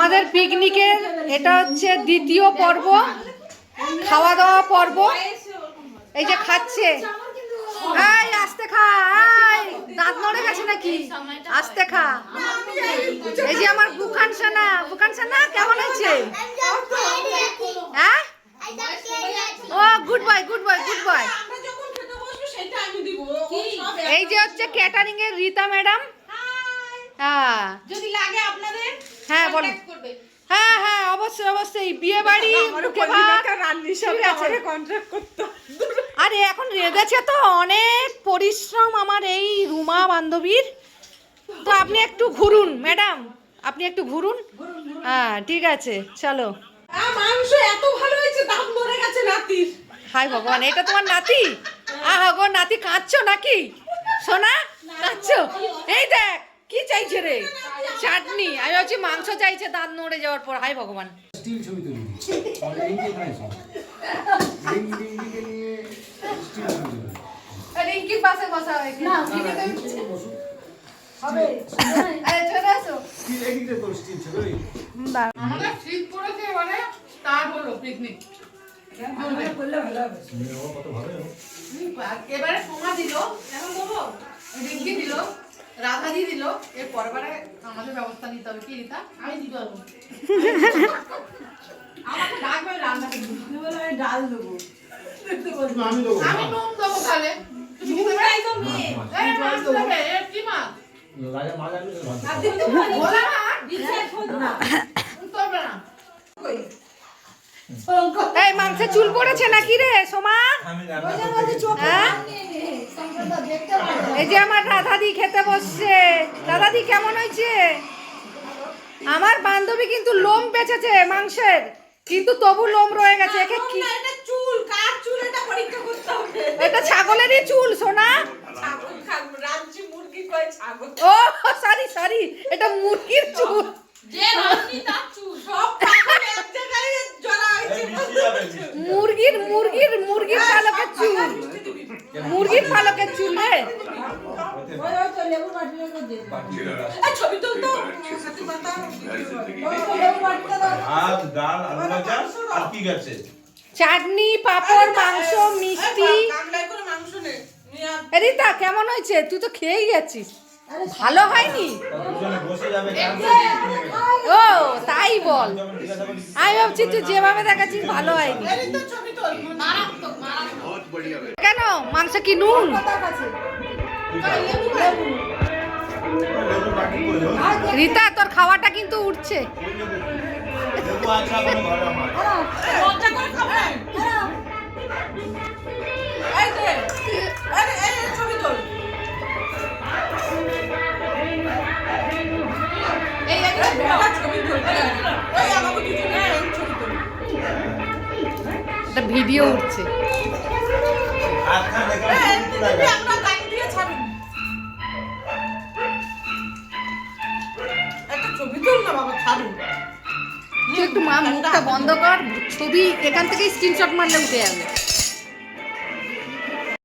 আমাদের পিকনিকের এটা হচ্ছে দ্বিতীয় পর্ব খাওয়া দাওয়া পর্ব। এই যে খাচ্ছে। এই আস্তে খা এই দাঁত নড়ে গেছে নাকি? আস্তে খা। এই যে আমার বুকান সানা বুকান সানা কেমন হয়েছে? হ্যাঁ? ও good boy good boy good boy এই যে হচ্ছে ক্যাটারিং এর রীতা ম্যাডাম হ্যাঁ যদি লাগে আপনাদের হ্যাঁ বলো। Contact হ্যাঁ হ্যাঁ অবশ্যই অবশ্যই। বিয়ে বাড়ি মুখে ভাত কন্ট্রাক্ট করতে। আরে এখন রেগেছে তো অনেক পরিশ্রম আমার এই রুমা বান্ধবীর। তো আপনি একটু ঘুরুন ম্যাডাম। আপনি একটু ঘুরুন। হ্যাঁ ঠিক আছে চলো। মাংস এত ভালো হয়েছে দাম মরে গেছে নাতির। হাই ভগবান এটা তোমার নাতি? আহা গো নাতি কাঁদছো নাকি? সোনা কাঁদছো? এই দেখ কি চাইছে রে? চাটনি। আমি ভাবছি মাংস চাইছে দাঁত নড়ে যাওয়ার পর। হাই ভগবান। স্টিল ছবি তুলি। রিঙ্কির পাশে বসা হয়েছে বসো আরে চলে আসো। স্টিল এদিকে তোর স্টিল ছবি আমাদের শীত পড়েছে এবারে তার হলো পিকনিক মেয়ে বাবা কত ভালো জানো? এবারে সোমা দিল। এখন দেবো? রিঙ্কি দিল। রাধাদি দিল এর পরবারে আমাদের ব্যবস্থা নিতে হবে। কি রিতা? আমি দিতে পারব। আমাকে ডাকবে রান্না করব। ডাল দেবো। আমি দেবো আমি নুন দেবো তাহলে। তুমি কি মাছ? এই মাংসে চুল পড়েছে নাকি রে সোমা? হ্যাঁ? এই যে আমার রাধাদি খেতে বসছে। রাধাদি কেমন হয়েছে? আমার বান্ধবী কিন্তু লোম বেঁচেছে মাংসের কিন্তু তবু লোম রয়ে গেছে। একে কি? চুল কার চুল এটা পরীক্ষা করতে হবে? এটা ছাগলেরই চুল সোনা। ছাগল খাব রাজ্যি মুরগি কয় ছাগল। ও সরি সরি এটা মুরগির চুল। যে রান্নি তার চুল সব ছাগল এক জায়গায় জড়া হয়েছে মুরগির মুরগির মুরগির পালকের চুল মুরগির পালকের চুল রে। ছবি তুল তো ভাত ডাল আলু আর কি গেছে? চাটনি পাঁপড় মাংস মিষ্টি। রিতা কেমন হয়েছে? তুই তো খেয়েই গেছিস। ভালো হয়নি? দুজনে বসে যাবে ও তাই বল। আমি ভাবছি তুই যেভাবে দেখাচ্ছিস ভালো হয়নি। কেন? মাংস কি নুন? রিতা তোর খাওয়াটা কিন্তু উঠছে। ভিডিও উঠছে। একটা মা মুখটা বন্ধ কর ছবি এখান থেকে স্ক্রিনশট মারলে উঠে যাবে।